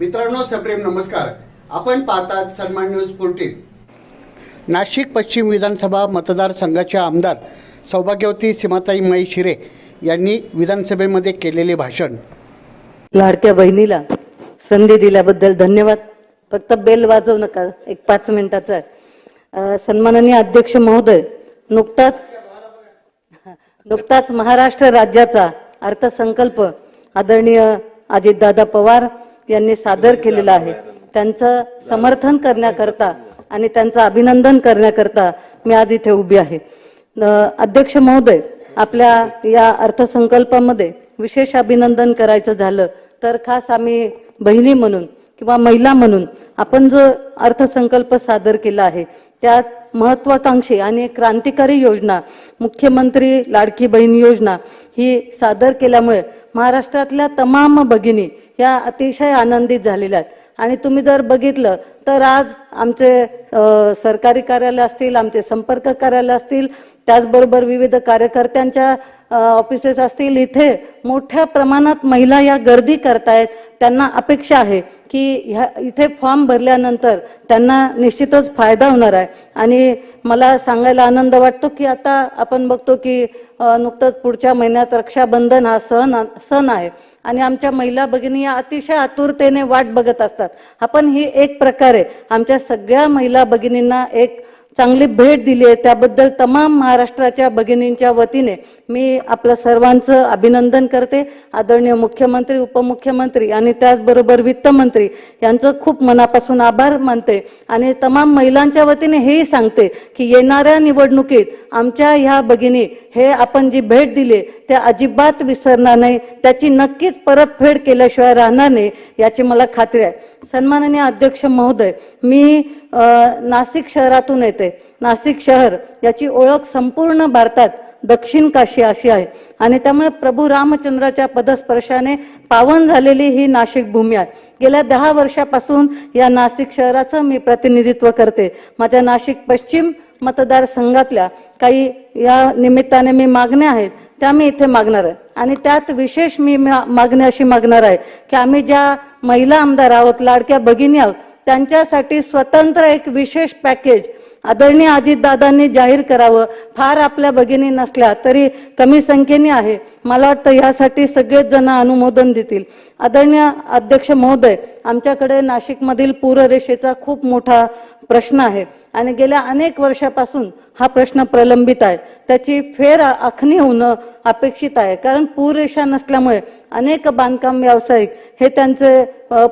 मित्रांनो सप्रेम नमस्कार. आपण पाहतात सन्मान न्यूज फोर्टीन नाशिक पश्चिम विधानसभा मतदारसंघाच्या आमदार सौभाग्यवती सीमाताई माई शिरे यांनी विधानसभेमध्ये केलेले भाषण. लाडक्या बहिणीला संधी दिल्याबद्दल धन्यवाद. फक्त बेल वाजवू नका एक पाच मिनिटाचा आहे. सन्माननीय अध्यक्ष महोदय नुकताच नुकताच महाराष्ट्र राज्याचा अर्थसंकल्प आदरणीय अजितदादा पवार यांनी सादर केलेला आहे. त्यांचं समर्थन करण्याकरता आणि त्यांचं अभिनंदन करण्याकरता मी आज इथे उभी आहे. अध्यक्ष महोदय आपल्या या अर्थसंकल्पामध्ये विशेष अभिनंदन करायचं झालं तर खास आम्ही बहिणी म्हणून किंवा महिला म्हणून आपण जो अर्थसंकल्प सादर केला आहे त्यात महत्वाकांक्षी आणि क्रांतिकारी योजना मुख्यमंत्री लाडकी बहीण योजना ही सादर केल्यामुळे महाराष्ट्रातल्या तमाम भगिनी या अतिशय आनंदित झालेल्या आहेत. आणि तुम्ही जर बघितलं तर आज आमचे सरकारी कार्यालय असतील आमचे संपर्क कार्यालय असतील त्याचबरोबर विविध कार्यकर्त्यांच्या ऑफिसेस असतील इथे मोठ्या प्रमाणात महिला या गर्दी करतायत. त्यांना अपेक्षा आहे की ह्या इथे फॉर्म भरल्यानंतर त्यांना निश्चितच फायदा होणार आहे. आणि मला सांगायला आनंद वाटतो की आता आपण बघतो की नुकतंच पुढच्या महिन्यात रक्षाबंधन हा सण सण आहे. आणि आमच्या महिला भगिनी या अतिशय आतुरतेने वाट बघत असतात. आपण ही एक प्रकारे आमच्या सगळ्या महिला भगिनींना एक चांगली भेट दिली आहे. त्याबद्दल तमाम महाराष्ट्राच्या भगिनींच्या वतीने मी आपलं सर्वांचं अभिनंदन करते. आदरणीय मुख्यमंत्री उपमुख्यमंत्री आणि त्याचबरोबर वित्तमंत्री यांचं खूप मनापासून आभार मानते. आणि तमाम महिलांच्या वतीने हेही सांगते की येणाऱ्या निवडणुकीत आमच्या ह्या भगिनी हे आपण जी भेट दिली ते अजिबात विसरणार नाही. त्याची नक्कीच परतफेड केल्याशिवाय राहणार नाही याची मला खात्री आहे. सन्माननीय अध्यक्ष महोदय मी नाशिक शहरातून येते. नाशिक शहर याची ओळख संपूर्ण भारतात दक्षिण काशी अशी आहे. आणि त्यामुळे प्रभू रामचंद्राच्या पदस्पर्शाने पावन झालेली ही नाशिक भूमी आहे. गेल्या दहा वर्षापासून या नाशिक शहराचं मी प्रतिनिधित्व करते. माझ्या नाशिक पश्चिम मतदारसंघातल्या काही या निमित्ताने मी मागण्या आहेत त्या मी इथे मागणार आहे. आणि त्यात विशेष मी मा- मागणी अशी मागणार आहे की आम्ही ज्या महिला आमदार आहोत लाडक्या भगिनी आहोत त्यांच्यासाठी स्वतंत्र एक विशेष पॅकेज आदरणीय अजितदादांनी जाहीर करावं. फार आपल्या भगिनी नसल्या तरी कमी संख्येने आहे. मला वाटतं यासाठी सगळेच जण अनुमोदन देतील. आदरणीय अध्यक्ष महोदय आमच्याकडे नाशिकमधील पूररेषेचा खूप मोठा प्रश्न आहे आणि गेल्या अनेक वर्षापासून हा प्रश्न प्रलंबित आहे. त्याची फेर आखणी होणं अपेक्षित आहे. कारण पूररेषा नसल्यामुळे अनेक बांधकाम व्यावसायिक हे त्यांचे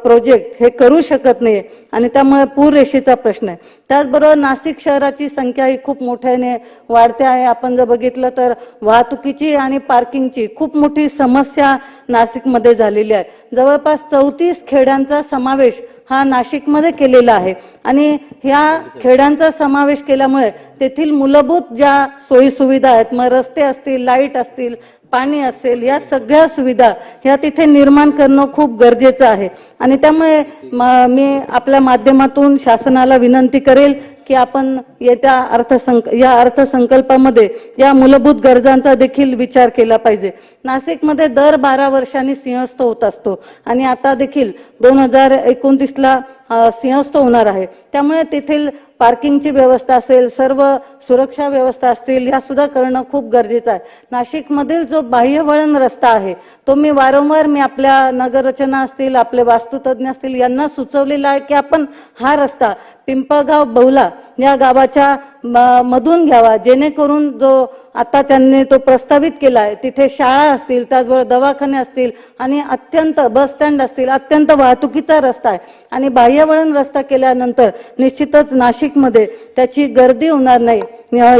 प्रोजेक्ट हे करू शकत नाही आणि त्यामुळे पूररेषेचा प्रश्न आहे. त्याचबरोबर नाशिक शहराची संख्या ही खूप मोठ्याने वाढते आहे. आपण जर बघितलं तर वाहतुकीची आणि पार्किंगची खूप मोठी समस्या नाशिकमध्ये झालेली आहे. जवळपास चौतीस खेड्यांचा समावेश हा नाशिकमध्ये केलेला आहे. आणि ह्या खेड्यांचा समावेश केल्यामुळे तेथील मूलभूत ज्या सोयी सुविधा आहेत मग रस्ते असतील लाइट असतील पाणी असेल या सगळ्या सुविधा ह्या तिथे निर्माण करणं खूप गरजेचं आहे. आणि त्यामुळे म- मी आपल्या माध्यमातून शासनाला विनंती करेल की आपण येत्या अर्थसंक या अर्थसंकल्पामध्ये या मूलभूत गरजांचा देखील विचार केला पाहिजे. नाशिकमध्ये दर बारा वर्षांनी सिंहस्थ होत असतो. आणि आता देखील दोन हजार एकोणतीस एकोणतीसला सिंहस्थ होणार आहे. त्यामुळे तेथील पार्किंगची व्यवस्था असेल सर्व सुरक्षा व्यवस्था असतील या सुद्धा करणं खूप गरजेचं आहे. नाशिकमधील जो बाह्यवळण रस्ता आहे तो मी वारंवार मी आपल्या नगररचना असतील आपले वास्तुतज्ञ असतील यांना सुचवलेला आहे की आपण हा रस्ता पिंपळगाव बहुला या गावाच्या म- मधून घ्यावा जेणेकरून जो आता त्यांनी तो प्रस्तावित केला आहे तिथे शाळा असतील त्याचबरोबर दवाखाने असतील आणि अत्यंत बस स्टँड असतील अत्यंत वाहतुकीचा रस्ता आहे. आणि बाह्यवळण रस्ता केल्यानंतर निश्चितच नाशिकमध्ये त्याची गर्दी होणार नाही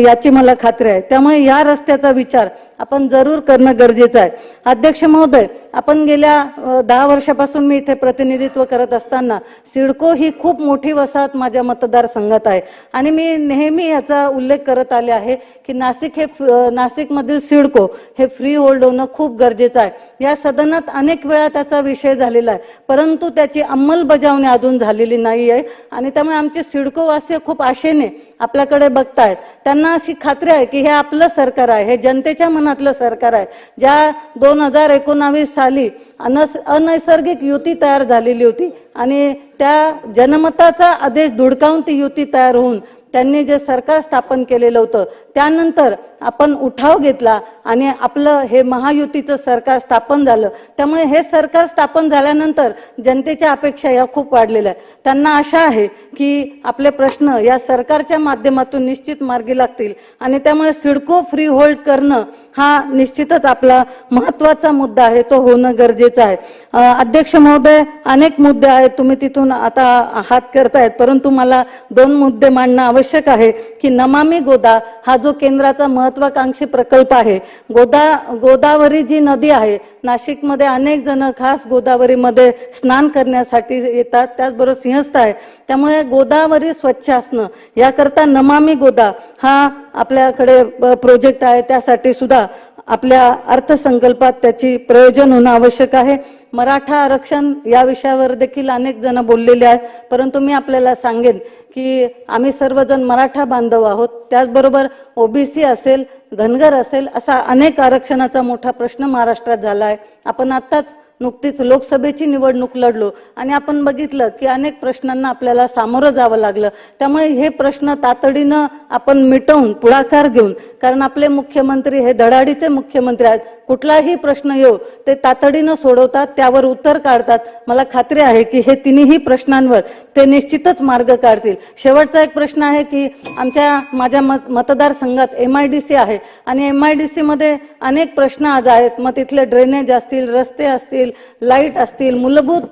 याची मला खात्री आहे. त्यामुळे या रस्त्याचा विचार आपण जरूर करणं गरजेचं आहे. अध्यक्ष महोदय आपण गेल्या दहा वर्षापासून मी इथे प्रतिनिधित्व करत असताना सिडको ही खूप मोठी वसाहत माझ्या मतदारसंघात आहे. आणि मी नेहमी याचा उल्लेख करत आले आहे की नाशिक हे फ- नाशिकमधील सिडको हे फ्री होल्ड होणं खूप गरजेचं आहे. या सदनात अनेक वेळा त्याचा विषय झालेला आहे. परंतु त्याची अंमलबजावणी अजून झालेली नाही आहे. आणि त्यामुळे आमचे सिडकोवासी खूप आशेने आपल्याकडे बघतायत. त्यांना अशी खात्री आहे की हे आपलं सरकार आहे हे जनतेच्या मनातलं सरकार आहे ज्या दोन हजार एकोणावीस साली अनस अनैसर्गिक युती तयार झालेली होती आणि त्या जनमताचा आदेश धुडकावून ती युती तयार होऊन त्यांनी जे सरकार स्थापन केलेलं होतं त्यानंतर आपण उठाव घेतला आणि आपलं हे महायुतीचं सरकार स्थापन झालं. त्यामुळे हे सरकार स्थापन झाल्यानंतर जनतेच्या अपेक्षा या खूप वाढलेल्या आहेत. त्यांना आशा आहे की आपले प्रश्न या सरकारच्या माध्यमातून निश्चित मार्गी लागतील आणि त्यामुळे सिडको फ्री होल्ड करणं हा निश्चितच आपला महत्त्वाचा मुद्दा आहे तो होणं गरजेचं आहे. अध्यक्ष महोदय अनेक मुद्दे आहेत तुम्ही तिथून आता हात करतायत परंतु मला दोन मुद्दे मांडणं आवश्यक आवश्यक आहे की नमामी गोदा हा जो केंद्राचा महत्वाकांक्षी प्रकल्प आहे. गोदा गोदावरी जी नदी आहे नाशिकमध्ये अनेक जण खास गोदावरीमध्ये स्नान करण्यासाठी येतात त्याचबरोबर सिंहस्थ आहे. त्यामुळे गोदावरी स्वच्छ असणं याकरता नमामी गोदा हा आपल्याकडे प्रोजेक्ट आहे त्यासाठी सुद्धा आपल्या अर्थसंकल्पात त्याची प्रयोजन होणं आवश्यक आहे. मराठा आरक्षण या विषयावर देखील अनेक जण बोललेले आहेत. परंतु मी आपल्याला सांगेन की आम्ही सर्वजण मराठा बांधव आहोत. त्याचबरोबर ओबीसी असेल धनगर असेल असा अनेक आरक्षणाचा मोठा प्रश्न महाराष्ट्रात झाला आहे आपण आत्ताच नुकतीच लोकसभेची निवडणूक लढलो. आणि आपण बघितलं की अनेक प्रश्नांना आपल्याला सामोरं जावं लागलं. त्यामुळे हे प्रश्न तातडीनं आपण मिटवून पुढाकार घेऊन कारण आपले मुख्यमंत्री हे धडाडीचे मुख्यमंत्री आहेत कुठलाही प्रश्न येऊ ते तातडीनं सोडवतात त्यावर उत्तर काढतात. मला खात्री आहे की हे तिन्ही प्रश्नांवर ते निश्चितच मार्ग काढतील. शेवटचा एक प्रश्न आहे की आमच्या माझ्या मत मतदारसंघात एम आय डी सी आहे आणि एम आय डी सीमध्ये अनेक प्रश्न आज आहेत. मग तिथले ड्रेनेज असतील रस्ते असतील लाइट असतील मूलभूत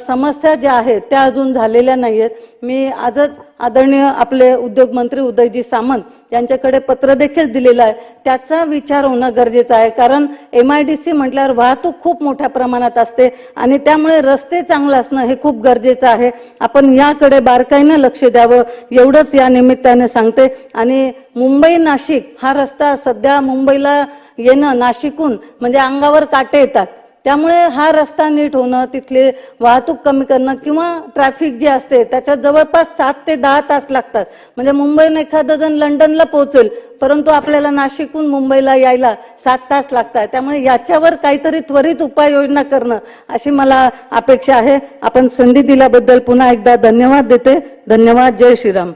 समस्या ज्या आहेत त्या अजून झालेल्या नाही आहेत मी आजच आदरणीय आपले उद्योगमंत्री उदयजी सामंत यांच्याकडे पत्र देखील दिलेलं आहे. त्याचा विचार होणं गरजेचं आहे. कारण एम आय डी सी म्हटल्यावर वाहतूक खूप मोठ्या प्रमाणात असते आणि त्यामुळे रस्ते चांगलं असणं हे खूप गरजेचं आहे. आपण याकडे बारकाईनं लक्ष द्यावं एवढंच या निमित्ताने सांगते. आणि मुंबई नाशिक हा रस्ता सध्या मुंबईला येणं नाशिकहून म्हणजे अंगावर काटे येतात. त्यामुळे हा रस्ता नीट होणं तिथले वाहतूक कमी करणं किंवा ट्रॅफिक जे असते त्याच्यात जवळपास सात ते दहा तास लागतात. म्हणजे मुंबईहून एखादं जण लंडनला पोहोचेल परंतु आपल्याला नाशिकहून मुंबईला यायला सात तास लागतात. त्यामुळे याच्यावर काहीतरी त्वरित उपाययोजना करणं अशी मला अपेक्षा आहे. आपण संधी दिल्याबद्दल पुन्हा एकदा धन्यवाद देते. धन्यवाद. जय श्रीराम.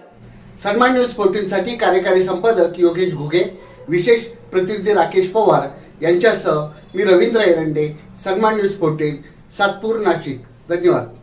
सन्मान न्यूज फोर्टीनसाठी कार्यकारी संपादक योगेश घुगे विशेष प्रतिनिधी राकेश पवार यांच्यासह मी रवींद्र एरंडे सन्मान न्यूज फोर्टीन सातपूर नाशिक. धन्यवाद.